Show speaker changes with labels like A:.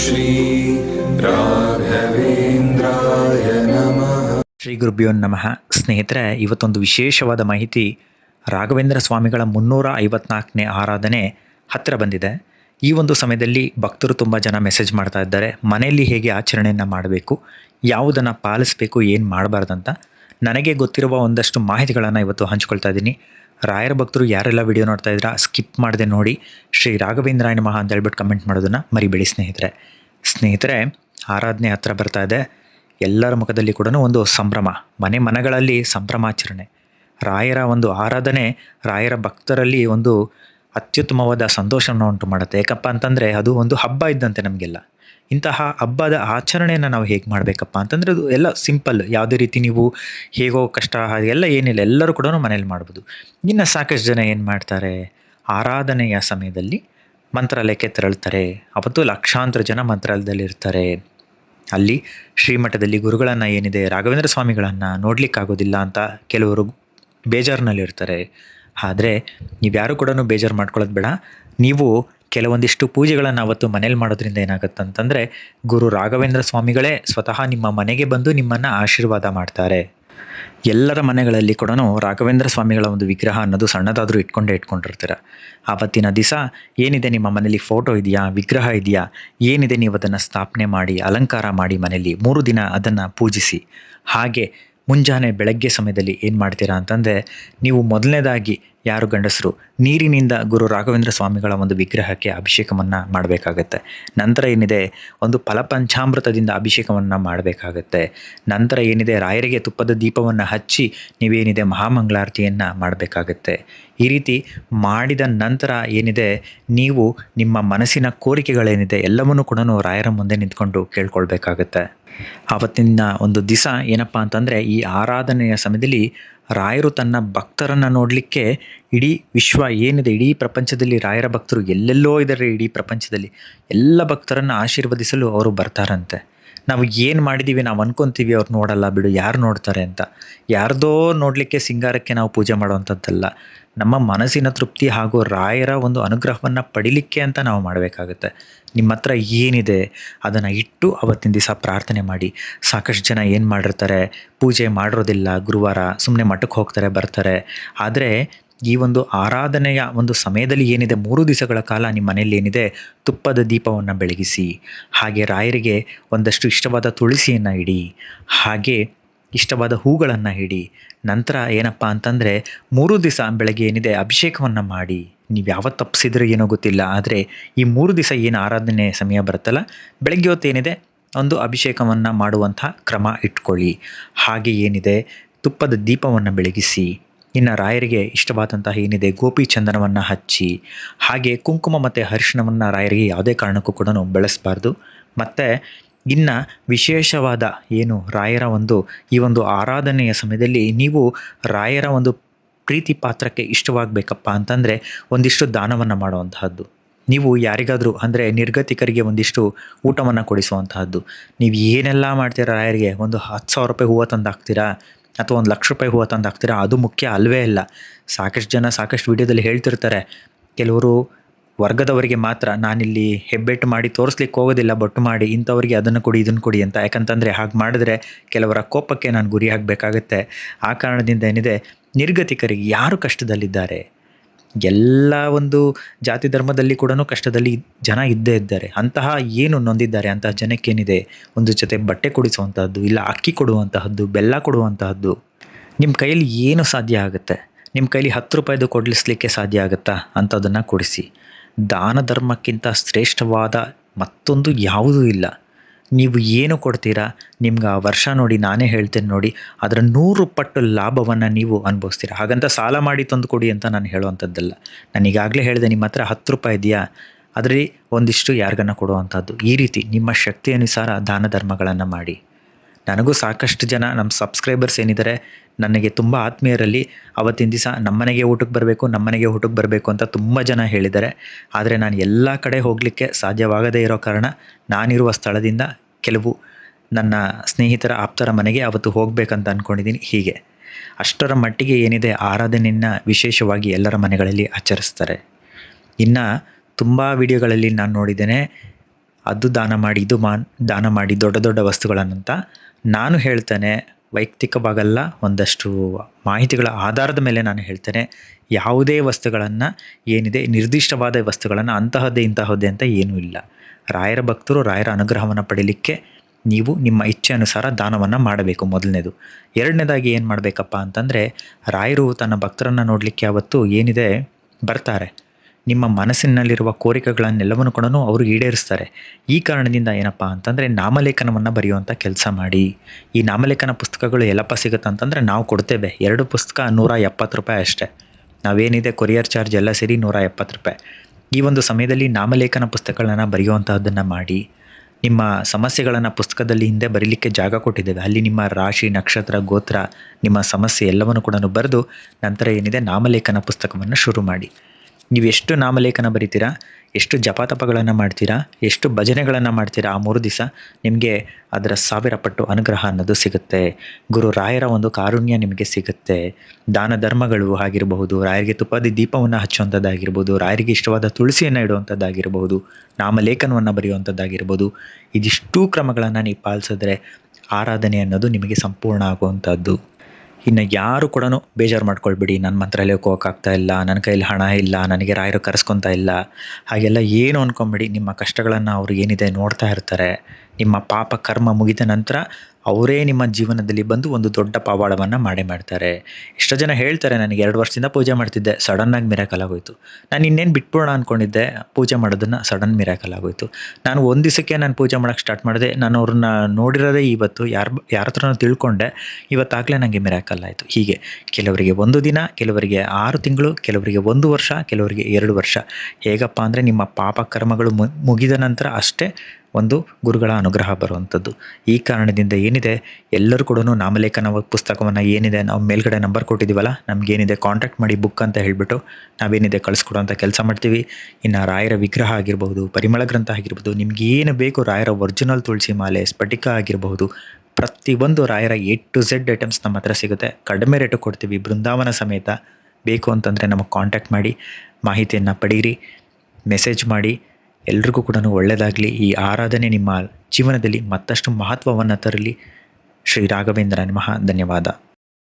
A: ಶ್ರೀ ರಾಘವೇಂದ್ರಾಯ ನಮಃ
B: ಶ್ರೀ ಗುರುಭ್ಯೋ ನಮಃ. ಸ್ನೇಹಿತರೆ, ಇವತ್ತೊಂದು ವಿಶೇಷವಾದ ಮಾಹಿತಿ ರಾಘವೇಂದ್ರ ಸ್ವಾಮಿಗಳ ಮುನ್ನೂರ ಐವತ್ನಾಲ್ಕನೇ ಆರಾಧನೆ ಹತ್ತಿರ ಬಂದಿದೆ. ಈ ಒಂದು ಸಮಯದಲ್ಲಿ ಭಕ್ತರು ತುಂಬ ಜನ ಮೆಸೇಜ್ ಮಾಡ್ತಾ ಇದ್ದಾರೆ. ಮನೆಯಲ್ಲಿ ಹೇಗೆ ಆಚರಣೆಯನ್ನು ಮಾಡಬೇಕು, ಯಾವುದನ್ನು ಪಾಲಿಸಬೇಕು, ಏನು ಮಾಡಬಾರ್ದಂತ. ನನಗೆ ಗೊತ್ತಿರುವ ಒಂದಷ್ಟು ಮಾಹಿತಿಗಳನ್ನು ಇವತ್ತು ಹಂಚ್ಕೊಳ್ತಾ ಇದ್ದೀನಿ. ರಾಯರ ಭಕ್ತರು ಯಾರೆಲ್ಲ ವಿಡಿಯೋ ನೋಡ್ತಾ ಇದ್ದೀರಾ ಸ್ಕಿಪ್ ಮಾಡದೆ ನೋಡಿ ಶ್ರೀ ರಾಘವೇಂದ್ರಾಯ ಮಹಾ ಅಂತ ಹೇಳ್ಬಿಟ್ಟು ಕಮೆಂಟ್ ಮಾಡೋದನ್ನ ಮರಿಬೇಡಿ ಸ್ನೇಹಿತರೆ. ಸ್ನೇಹಿತರೆ, ಆರಾಧನೆ ಹತ್ರ ಬರ್ತಾ ಇದೆ. ಎಲ್ಲರ ಮುಖದಲ್ಲಿ ಕೂಡ ಒಂದು ಸಂಭ್ರಮ, ಮನೆ ಮನಗಳಲ್ಲಿ ಸಂಭ್ರಮಾಚರಣೆ. ರಾಯರ ಒಂದು ಆರಾಧನೆ, ರಾಯರ ಭಕ್ತರಲ್ಲಿ ಒಂದು ಅತ್ಯುತ್ತಮವಾದ ಸಂತೋಷವನ್ನು ಉಂಟು ಮಾಡುತ್ತೆ. ಯಾಕಪ್ಪ ಅಂತಂದರೆ ಅದು ಒಂದು ಹಬ್ಬ ಇದ್ದಂತೆ ನಮಗೆಲ್ಲ. ಇಂತಹ ಹಬ್ಬದ ಆಚರಣೆಯನ್ನು ನಾವು ಹೇಗೆ ಮಾಡಬೇಕಪ್ಪ ಅಂತಂದರೆ ಅದು ಎಲ್ಲ ಸಿಂಪಲ್. ಯಾವುದೇ ರೀತಿ ನೀವು ಹೇಗೋ ಕಷ್ಟ ಹಾಗೆಲ್ಲ ಏನಿಲ್ಲ. ಎಲ್ಲರೂ ಕೂಡ ಮನೇಲಿ ಮಾಡ್ಬೋದು. ಇನ್ನು ಸಾಕಷ್ಟು ಜನ ಏನು ಮಾಡ್ತಾರೆ? ಆರಾಧನೆಯ ಸಮಯದಲ್ಲಿ ಮಂತ್ರಾಲಯಕ್ಕೆ ತೆರಳ್ತಾರೆ. ಅವತ್ತು ಲಕ್ಷಾಂತರ ಜನ ಮಂತ್ರಾಲಯದಲ್ಲಿ ಇರ್ತಾರೆ. ಅಲ್ಲಿ ಶ್ರೀಮಠದಲ್ಲಿ ಗುರುಗಳನ್ನು ಏನಿದೆ, ರಾಘವೇಂದ್ರ ಸ್ವಾಮಿಗಳನ್ನು ನೋಡಲಿಕ್ಕಾಗೋದಿಲ್ಲ ಅಂತ ಕೆಲವರು ಬೇಜಾರಿನಲ್ಲಿರ್ತಾರೆ. ಆದರೆ ನೀವ್ಯಾರು ಕೂಡ ಬೇಜಾರು ಮಾಡ್ಕೊಳ್ಳೋದು ಬೇಡ. ನೀವು ಕೆಲವೊಂದಿಷ್ಟು ಪೂಜೆಗಳನ್ನು ಅವತ್ತು ಮನೇಲಿ ಮಾಡೋದ್ರಿಂದ ಏನಾಗುತ್ತೆ ಅಂತಂದರೆ ಗುರು ರಾಘವೇಂದ್ರ ಸ್ವಾಮಿಗಳೇ ಸ್ವತಃ ನಿಮ್ಮ ಮನೆಗೆ ಬಂದು ನಿಮ್ಮನ್ನು ಆಶೀರ್ವಾದ ಮಾಡ್ತಾರೆ. ಎಲ್ಲರ ಮನೆಗಳಲ್ಲಿ ಕೂಡ ರಾಘವೇಂದ್ರ ಸ್ವಾಮಿಗಳ ಒಂದು ವಿಗ್ರಹ ಅನ್ನೋದು ಸಣ್ಣದಾದರೂ ಇಟ್ಕೊಂಡೇ ಇಟ್ಕೊಂಡಿರ್ತೀರ. ಆವತ್ತಿನ ದಿವಸ ಏನಿದೆ ನಿಮ್ಮ ಮನೇಲಿ ಫೋಟೋ ಇದೆಯಾ, ವಿಗ್ರಹ ಇದೆಯಾ, ಏನಿದೆ ನೀವು ಅದನ್ನು ಸ್ಥಾಪನೆ ಮಾಡಿ, ಅಲಂಕಾರ ಮಾಡಿ ಮನೆಯಲ್ಲಿ ಮೂರು ದಿನ ಅದನ್ನು ಪೂಜಿಸಿ. ಹಾಗೆ ಮುಂಜಾನೆ ಬೆಳಗ್ಗೆ ಸಮಯದಲ್ಲಿ ಏನು ಮಾಡ್ತೀರಾ ಅಂತಂದರೆ, ನೀವು ಮೊದಲನೇದಾಗಿ ಯಾರು ಗಂಡಸರು, ನೀರಿನಿಂದ ಗುರು ರಾಘವೇಂದ್ರ ಸ್ವಾಮಿಗಳ ಒಂದು ವಿಗ್ರಹಕ್ಕೆ ಅಭಿಷೇಕವನ್ನು ಮಾಡಬೇಕಾಗತ್ತೆ. ನಂತರ ಏನಿದೆ, ಒಂದು ಫಲಪಂಚಾಮೃತದಿಂದ ಅಭಿಷೇಕವನ್ನು ಮಾಡಬೇಕಾಗತ್ತೆ. ನಂತರ ಏನಿದೆ, ರಾಯರಿಗೆ ತುಪ್ಪದ ದೀಪವನ್ನು ಹಚ್ಚಿ ನೀವೇನಿದೆ ಮಹಾಮಂಗಳಾರತಿಯನ್ನು ಮಾಡಬೇಕಾಗತ್ತೆ. ಈ ರೀತಿ ಮಾಡಿದ ನಂತರ ಏನಿದೆ, ನೀವು ನಿಮ್ಮ ಮನಸ್ಸಿನ ಕೋರಿಕೆಗಳೇನಿದೆ, ಎಲ್ಲವನ್ನೂ ಕೂಡ ರಾಯರ ಮುಂದೆ ನಿಂತ್ಕೊಂಡು ಕೇಳ್ಕೊಳ್ಬೇಕಾಗತ್ತೆ. ಆವತ್ತಿನ ಒಂದು ದಿವಸ ಏನಪ್ಪ ಅಂತಂದರೆ ಈ ಆರಾಧನೆಯ ಸಮಯದಲ್ಲಿ ರಾಯರು ತನ್ನ ಭಕ್ತರನ್ನು ನೋಡಲಿಕ್ಕೆ ಇಡೀ ವಿಶ್ವ ಏನಿದೆ, ಇಡೀ ಪ್ರಪಂಚದಲ್ಲಿ ರಾಯರ ಭಕ್ತರು ಎಲ್ಲೆಲ್ಲೋ ಇದ್ದಾರೆ ಇಡೀ ಪ್ರಪಂಚದಲ್ಲಿ. ಎಲ್ಲ ಭಕ್ತರನ್ನು ಆಶೀರ್ವದಿಸಲು ಅವರು ಬರ್ತಾರಂತೆ. ನಾವು ಏನು ಮಾಡಿದ್ದೀವಿ ನಾವು ಅನ್ಕೊಂತೀವಿ ಅವ್ರು ನೋಡಲ್ಲ ಬಿಡು, ಯಾರು ನೋಡ್ತಾರೆ ಅಂತ. ಯಾರ್ದೋ ನೋಡಲಿಕ್ಕೆ ಸಿಂಗಾರಕ್ಕೆ ನಾವು ಪೂಜೆ ಮಾಡುವಂಥದ್ದಲ್ಲ. ನಮ್ಮ ಮನಸ್ಸಿನ ತೃಪ್ತಿ ಹಾಗೂ ರಾಯರ ಒಂದು ಅನುಗ್ರಹವನ್ನು ಪಡಿಲಿಕ್ಕೆ ಅಂತ ನಾವು ಮಾಡಬೇಕಾಗುತ್ತೆ. ನಿಮ್ಮ ಹತ್ರ ಏನಿದೆ ಅದನ್ನು ಇಟ್ಟು ಅವತ್ತಿನ ದಿವಸ ಪ್ರಾರ್ಥನೆ ಮಾಡಿ. ಸಾಕಷ್ಟು ಜನ ಏನು ಮಾಡಿರ್ತಾರೆ, ಪೂಜೆ ಮಾಡಿರೋದಿಲ್ಲ ಗುರುವಾರ ಸುಮ್ಮನೆ ಮಠಕ್ಕೆ ಹೋಗ್ತಾರೆ, ಬರ್ತಾರೆ. ಆದರೆ ಈ ಒಂದು ಆರಾಧನೆಯ ಒಂದು ಸಮಯದಲ್ಲಿ ಏನಿದೆ, ಮೂರು ದಿವಸಗಳ ಕಾಲ ನಿಮ್ಮ ಮನೆಯಲ್ಲಿ ಏನಿದೆ, ತುಪ್ಪದ ದೀಪವನ್ನು ಬೆಳಗಿಸಿ, ಹಾಗೆ ರಾಯರಿಗೆ ಒಂದಷ್ಟು ಇಷ್ಟವಾದ ತುಳಸಿಯನ್ನು ಇಡಿ, ಹಾಗೆ ಇಷ್ಟವಾದ ಹೂಗಳನ್ನು ಇಡಿ, ನಂತರ ಏನಪ್ಪ ಅಂತಂದರೆ ಮೂರು ದಿವಸ ಬೆಳಗ್ಗೆ ಏನಿದೆ, ಅಭಿಷೇಕವನ್ನು ಮಾಡಿ. ನೀವು ಯಾವ ತಪ್ಪಿಸಿದ್ರೆ ಏನೋ ಗೊತ್ತಿಲ್ಲ, ಆದರೆ ಈ ಮೂರು ದಿವಸ ಏನು ಆರಾಧನೆ ಸಮಯ ಬರುತ್ತಲ್ಲ, ಬೆಳಗ್ಗೆ ಹೊತ್ತು ಏನಿದೆ, ಒಂದು ಅಭಿಷೇಕವನ್ನು ಮಾಡುವಂಥ ಕ್ರಮ ಇಟ್ಕೊಳ್ಳಿ. ಹಾಗೆ ಏನಿದೆ, ತುಪ್ಪದ ದೀಪವನ್ನು ಬೆಳಗಿಸಿ ಇನ್ನು ರಾಯರಿಗೆ ಇಷ್ಟವಾದಂತಹ ಏನಿದೆ, ಗೋಪಿ ಚಂದನವನ್ನು ಹಚ್ಚಿ, ಹಾಗೆ ಕುಂಕುಮ ಮತ್ತು ಅರಿಶಿಣವನ್ನು ರಾಯರಿಗೆ ಯಾವುದೇ ಕಾರಣಕ್ಕೂ ಕೂಡ ಬೆಳೆಸಬಾರ್ದು. ಮತ್ತು ಇನ್ನು ವಿಶೇಷವಾದ ಏನು, ರಾಯರ ಒಂದು, ಈ ಒಂದು ಆರಾಧನೆಯ ಸಮಯದಲ್ಲಿ ನೀವು ರಾಯರ ಒಂದು ಪ್ರೀತಿ ಪಾತ್ರಕ್ಕೆ ಇಷ್ಟವಾಗಬೇಕಪ್ಪ ಅಂತಂದರೆ ಒಂದಿಷ್ಟು ದಾನವನ್ನು ಮಾಡುವಂತಹದ್ದು. ನೀವು ಯಾರಿಗಾದರೂ ಅಂದರೆ ನಿರ್ಗತಿಕರಿಗೆ ಒಂದಿಷ್ಟು ಊಟವನ್ನು ಕೊಡಿಸುವಂತಹದ್ದು. ನೀವು ಏನೆಲ್ಲ ಮಾಡ್ತೀರಾ ರಾಯರಿಗೆ? ಒಂದು ಹತ್ತು ಸಾವಿರ ರೂಪಾಯಿ ಹೂವು ತಂದು ಅಥವಾ ಒಂದು ಲಕ್ಷ ರೂಪಾಯಿ ಹೂವು ತಂದು ಹಾಕ್ತೀರಾ, ಅದು ಮುಖ್ಯ ಅಲ್ವೇ ಇಲ್ಲ. ಸಾಕಷ್ಟು ಜನ ಸಾಕಷ್ಟು ವಿಡಿಯೋದಲ್ಲಿ ಹೇಳ್ತಿರ್ತಾರೆ, ಕೆಲವರು ವರ್ಗದವರಿಗೆ ಮಾತ್ರ ನಾನಿಲ್ಲಿ ಹೆಬ್ಬೆಟ್ಟು ಮಾಡಿ ತೋರಿಸ್ಲಿಕ್ಕೆ ಹೋಗೋದಿಲ್ಲ ಬೊಟ್ಟು ಮಾಡಿ ಇಂಥವ್ರಿಗೆ ಅದನ್ನು ಕೊಡಿ, ಇದನ್ನು ಕೊಡಿ ಅಂತ. ಯಾಕಂತಂದರೆ ಹಾಗೆ ಮಾಡಿದ್ರೆ ಕೆಲವರ ಕೋಪಕ್ಕೆ ನಾನು ಗುರಿ ಆ ಕಾರಣದಿಂದ ಏನಿದೆ, ನಿರ್ಗತಿಕರಿಗೆ ಯಾರು ಕಷ್ಟದಲ್ಲಿದ್ದಾರೆ? ಎಲ್ಲ ಒಂದು ಜಾತಿ ಧರ್ಮದಲ್ಲಿ ಕೂಡ ಕಷ್ಟದಲ್ಲಿ ಜನ ಇದ್ದೇ ಇದ್ದಾರೆ. ಅಂತಹ ಏನು ನೊಂದಿದ್ದಾರೆ? ಅಂತಹ ಜನಕ್ಕೇನಿದೆ? ಒಂದು ಜೊತೆ ಬಟ್ಟೆ ಕೊಡಿಸುವಂತಹದ್ದು, ಇಲ್ಲ ಅಕ್ಕಿ ಕೊಡುವಂತಹದ್ದು, ಬೆಲ್ಲ ಕೊಡುವಂತಹದ್ದು ನಿಮ್ಮ ಕೈಯಲ್ಲಿ ಏನು ಸಾಧ್ಯ ಆಗುತ್ತೆ? ನಿಮ್ಮ ಕೈಲಿ ಹತ್ತು ರೂಪಾಯಿದು ಕೊಡಿಸ್ಲಿಕ್ಕೆ ಸಾಧ್ಯ ಆಗುತ್ತಾ? ಅಂಥದ್ದನ್ನು ಕೊಡಿಸಿ. ದಾನ ಧರ್ಮಕ್ಕಿಂತ ಶ್ರೇಷ್ಠವಾದ ಮತ್ತೊಂದು ಯಾವುದೂ ಇಲ್ಲ. ನೀವು ಏನು ಕೊಡ್ತೀರಾ? ನಿಮ್ಗೆ ಆ ವರ್ಷ ನೋಡಿ ನಾನೇ ಹೇಳ್ತೇನೆ ನೋಡಿ, ಅದರ ನೂರು ಪಟ್ಟು ಲಾಭವನ್ನು ನೀವು ಅನುಭವಿಸ್ತೀರಾ? ಹಾಗಂತ ಸಾಲ ಮಾಡಿ ತಂದು ಕೊಡಿ ಅಂತ ನಾನು ಹೇಳುವಂಥದ್ದಲ್ಲ. ನಾನು ಈಗಾಗಲೇ ಹೇಳಿದೆ, ನಿಮ್ಮ ಹತ್ರ ಹತ್ತು ರೂಪಾಯಿ ಇದೆಯಾ? ಅದರಲ್ಲಿ ಒಂದಿಷ್ಟು ಯಾರಿಗನ್ನ ಕೊಡುವಂಥದ್ದು. ಈ ರೀತಿ ನಿಮ್ಮ ಶಕ್ತಿ ಅನುಸಾರ ದಾನ ಧರ್ಮಗಳನ್ನು ಮಾಡಿ. ನನಗೂ ಸಾಕಷ್ಟು ಜನ ನಮ್ಮ ಸಬ್ಸ್ಕ್ರೈಬರ್ಸ್ ಏನಿದ್ದಾರೆ, ನನಗೆ ತುಂಬ ಆತ್ಮೀಯರಲ್ಲಿ ಅವತ್ತಿನ ದಿವಸ ನಮ್ಮನೆಗೆ ಊಟಕ್ಕೆ ಬರಬೇಕು ನಮ್ಮನೆಗೆ ಊಟಕ್ಕೆ ಬರಬೇಕು ಅಂತ ತುಂಬ ಜನ ಹೇಳಿದ್ದಾರೆ. ಆದರೆ ನಾನು ಎಲ್ಲ ಕಡೆ ಹೋಗಲಿಕ್ಕೆ ಸಾಧ್ಯವಾಗದೇ ಇರೋ ಕಾರಣ ನಾನಿರುವ ಸ್ಥಳದಿಂದ ಕೆಲವು ನನ್ನ ಸ್ನೇಹಿತರ ಆಪ್ತರ ಮನೆಗೆ ಅವತ್ತು ಹೋಗಬೇಕಂತ ಅಂದ್ಕೊಂಡಿದ್ದೀನಿ ಹೀಗೆ. ಅಷ್ಟರ ಮಟ್ಟಿಗೆ ಏನಿದೆ, ಆರಾಧನೆಯನ್ನು ವಿಶೇಷವಾಗಿ ಎಲ್ಲರ ಮನೆಗಳಲ್ಲಿ ಆಚರಿಸ್ತಾರೆ. ಇನ್ನು ತುಂಬ ವಿಡಿಯೋಗಳಲ್ಲಿ ನಾನು ನೋಡಿದ್ದೇನೆ ಅದು ದಾನ ಮಾಡಿ ಇದು ಮಾನ್, ದಾನ ಮಾಡಿ ದೊಡ್ಡ ದೊಡ್ಡ ವಸ್ತುಗಳನ್ನಂತ ನಾನು ಹೇಳ್ತೇನೆ. ವೈಯಕ್ತಿಕವಾಗಲ್ಲ, ಒಂದಷ್ಟು ಮಾಹಿತಿಗಳ ಆಧಾರದ ಮೇಲೆ ನಾನು ಹೇಳ್ತೇನೆ. ಯಾವುದೇ ವಸ್ತುಗಳನ್ನು, ಏನಿದೆ, ನಿರ್ದಿಷ್ಟವಾದ ವಸ್ತುಗಳನ್ನು ಅಂತಹದ್ದೇ, ಇಂತಹದ್ದೇ ಅಂತ ಏನೂ ಇಲ್ಲ. ರಾಯರ ಭಕ್ತರು ರಾಯರ ಅನುಗ್ರಹವನ್ನು ಪಡೀಲಿಕ್ಕೆ ನೀವು ನಿಮ್ಮ ಇಚ್ಛೆ ಅನುಸಾರ ದಾನವನ್ನು ಮಾಡಬೇಕು ಮೊದಲನೇದು. ಎರಡನೇದಾಗಿ ಏನು ಮಾಡಬೇಕಪ್ಪ ಅಂತಂದರೆ, ರಾಯರು ತನ್ನ ಭಕ್ತರನ್ನು ನೋಡಲಿಕ್ಕೆ ಅವತ್ತು ಏನಿದೆ, ಬರ್ತಾರೆ. ನಿಮ್ಮ ಮನಸ್ಸಿನಲ್ಲಿರುವ ಕೋರಿಕೆಗಳನ್ನೆಲ್ಲವನ್ನು ಕೂಡ ಅವರು ಈಡೇರಿಸ್ತಾರೆ. ಈ ಕಾರಣದಿಂದ ಏನಪ್ಪ ಅಂತಂದರೆ ನಾಮಲೇಖನವನ್ನು ಬರೆಯುವಂಥ ಕೆಲಸ ಮಾಡಿ. ಈ ನಾಮಲೇಖನ ಪುಸ್ತಕಗಳು ಎಲ್ಲಪ್ಪ ಸಿಗುತ್ತೆ ಅಂತಂದರೆ ನಾವು ಕೊಡ್ತೇವೆ. ಎರಡು ಪುಸ್ತಕ ನೂರ ಎಪ್ಪತ್ತು ರೂಪಾಯಿ ಅಷ್ಟೇ. ನಾವೇನಿದೆ ಕೊರಿಯರ್ ಚಾರ್ಜ್ ಎಲ್ಲ ಸೇರಿ ನೂರ ಎಪ್ಪತ್ತು ರೂಪಾಯಿ. ಈ ಒಂದು ಸಮಯದಲ್ಲಿ ನಾಮಲೇಖನ ಪುಸ್ತಕಗಳನ್ನು ಬರೆಯುವಂತಹದ್ದನ್ನು ಮಾಡಿ. ನಿಮ್ಮ ಸಮಸ್ಯೆಗಳನ್ನು ಪುಸ್ತಕದಲ್ಲಿ ಹಿಂದೆ ಬರೀಲಿಕ್ಕೆ ಜಾಗ ಕೊಟ್ಟಿದ್ದೇವೆ. ಅಲ್ಲಿ ನಿಮ್ಮ ರಾಶಿ, ನಕ್ಷತ್ರ, ಗೋತ್ರ, ನಿಮ್ಮ ಸಮಸ್ಯೆ ಎಲ್ಲವನ್ನು ಕೂಡ ಬರೆದು ನಂತರ ಏನಿದೆ ನಾಮಲೇಖನ ಪುಸ್ತಕವನ್ನು ಶುರು ಮಾಡಿ. ನೀವು ಎಷ್ಟು ನಾಮಲೇಖನ ಬರಿತೀರಾ, ಎಷ್ಟು ಜಪಾತಪಗಳನ್ನು ಮಾಡ್ತೀರಾ, ಎಷ್ಟು ಭಜನೆಗಳನ್ನು ಮಾಡ್ತೀರಾ ಆ ಮೂರು ದಿವಸ ನಿಮಗೆ ಅದರ ಸಾವಿರ ಪಟ್ಟು ಅನುಗ್ರಹ ಅನ್ನೋದು ಸಿಗುತ್ತೆ. ಗುರು ರಾಯರ ಒಂದು ಕಾರುಣ್ಯ ನಿಮಗೆ ಸಿಗುತ್ತೆ. ದಾನ ಧರ್ಮಗಳು ಆಗಿರಬಹುದು, ರಾಯರಿಗೆ ತುಪ್ಪದಿ ದೀಪವನ್ನು ಹಚ್ಚುವಂಥದ್ದಾಗಿರ್ಬೋದು ರಾಯರಿಗೆ ಇಷ್ಟವಾದ ತುಳಸಿಯನ್ನು ಇಡುವಂಥದ್ದಾಗಿರ್ಬೋದು ನಾಮಲೇಖನವನ್ನು ಬರೆಯುವಂಥದ್ದಾಗಿರ್ಬೋದು ಇದಿಷ್ಟೂ ಕ್ರಮಗಳನ್ನು ನೀವು ಪಾಲಿಸಿದ್ರೆ ಆರಾಧನೆ ಅನ್ನೋದು ನಿಮಗೆ ಸಂಪೂರ್ಣ ಆಗುವಂಥದ್ದು ಇನ್ನು ಯಾರು ಕೂಡ ಬೇಜಾರು ಮಾಡ್ಕೊಳ್ಬಿಡಿ. ನನ್ನ ಮಂತ್ರಾಲಯಕ್ಕೆ ಹೋಗೋಕ್ಕಾಗ್ತಾ ಇಲ್ಲ. ನನ್ನ ಕೈಯಲ್ಲಿ ಹಣ ಇಲ್ಲ. ನನಗೆ ರಾಯರು ಕರೆಸ್ಕೊತಾ ಇಲ್ಲ. ಹಾಗೆಲ್ಲ ಏನು ಅಂದ್ಕೊಂಬೇಡಿ ನಿಮ್ಮ ಕಷ್ಟಗಳನ್ನು ಅವ್ರು ಏನಿದೆ ನೋಡ್ತಾ ಇರ್ತಾರೆ. ನಿಮ್ಮ ಪಾಪ ಕರ್ಮ ಮುಗಿದ ನಂತರ ಅವರೇ ನಿಮ್ಮ ಜೀವನದಲ್ಲಿ ಬಂದು ಒಂದು ದೊಡ್ಡ ಪವಾಡವನ್ನು ಮಾಡೇ ಮಾಡ್ತಾರೆ. ಎಷ್ಟೋ ಜನ ಹೇಳ್ತಾರೆ, ನನಗೆ ಎರಡು ವರ್ಷದಿಂದ ಪೂಜೆ ಮಾಡ್ತಿದ್ದೆ ಸಡನ್ನಾಗಿ ಮಿರಾಕಲ್ ಆಗೋಯ್ತು. ನಾನು ಇನ್ನೇನು ಬಿಟ್ಬಿಡೋಣ ಅಂದ್ಕೊಂಡಿದ್ದೆ ಪೂಜೆ ಮಾಡೋದನ್ನು ಸಡನ್ ಮಿರಾಕಲ್ ಆಗೋಯ್ತು. ನಾನು ಒಂದು ದಿವಸಕ್ಕೆ ನಾನು ಪೂಜೆ ಮಾಡೋಕ್ಕೆ ಸ್ಟಾರ್ಟ್ ಮಾಡಿದೆ. ನಾನು ಅವ್ರನ್ನ ನೋಡಿರೋದೇ ಇವತ್ತು, ಯಾರು ಯಾರ ಹತ್ರನೂ ತಿಳ್ಕೊಂಡೆ, ಇವತ್ತಾಗಲೇ ನನಗೆ ಮಿರಾಕಲ್ ಆಯಿತು. ಹೀಗೆ, ಕೆಲವರಿಗೆ ಒಂದು ದಿನ, ಕೆಲವರಿಗೆ ಆರು ತಿಂಗಳು, ಕೆಲವರಿಗೆ ಒಂದು ವರ್ಷ, ಕೆಲವರಿಗೆ ಎರಡು ವರ್ಷ. ಹೇಗಪ್ಪ ಅಂದರೆ ನಿಮ್ಮ ಪಾಪ ಕರ್ಮಗಳು ಮುಗಿದ ನಂತರ ಅಷ್ಟೇ ಒಂದು ಗುರುಗಳ ಅನುಗ್ರಹ ಬರುವಂಥದ್ದು. ಈ ಕಾರಣದಿಂದ ಏನಿದೆ? ಎಲ್ಲರೂ ಕೂಡ ನಾಮಲೇಖನ ಪುಸ್ತಕವನ್ನು ಏನಿದೆ? ನಾವು ಮೇಲ್ಗಡೆ ನಂಬರ್ ಕೊಟ್ಟಿದ್ದೀವಲ್ಲ, ನಮಗೇನಿದೆ ಕಾಂಟ್ಯಾಕ್ಟ್ ಮಾಡಿ ಬುಕ್ ಅಂತ ಹೇಳಿಬಿಟ್ಟು ನಾವೇನಿದೆ ಕಳಿಸ್ಕೊಡುವಂಥ ಕೆಲಸ ಮಾಡ್ತೀವಿ. ಇನ್ನು ರಾಯರ ವಿಗ್ರಹ ಆಗಿರ್ಬೋದು, ಪರಿಮಳ ಗ್ರಂಥ ಆಗಿರ್ಬೋದು ನಿಮ್ಗೆ ಏನು ಬೇಕು ರಾಯರ ಒರಿಜಿನಲ್ ತುಳಸಿ ಮಾಲೆ, ಸ್ಫಟಿಕ ಆಗಿರಬಹುದು. ಪ್ರತಿಯೊಂದು ರಾಯರ ಎ ಟು ಝೆಡ್ ಐಟಮ್ಸ್ ನಮ್ಮ ಹತ್ರ ಸಿಗುತ್ತೆ. ಕಡಿಮೆ ರೇಟು ಕೊಡ್ತೀವಿ. ಬೃಂದಾವನ ಸಮೇತ ಬೇಕು ಅಂತಂದರೆ ನಮಗೆ ಕಾಂಟ್ಯಾಕ್ಟ್ ಮಾಡಿ ಮಾಹಿತಿಯನ್ನು ಪಡೀರಿ ಮೆಸೇಜ್ ಮಾಡಿ. ಎಲ್ರಿಗೂ ಕೂಡ ಒಳ್ಳೆಯದಾಗಲಿ ಈ ಆರಾಧನೆ ನಿಮ್ಮ ಜೀವನದಲ್ಲಿ ಮತ್ತಷ್ಟು ಮಹತ್ವವನ್ನು ತರಲಿ. ಶ್ರೀ ರಾಘವೇಂದ್ರ ನಮಃ. ಧನ್ಯವಾದ.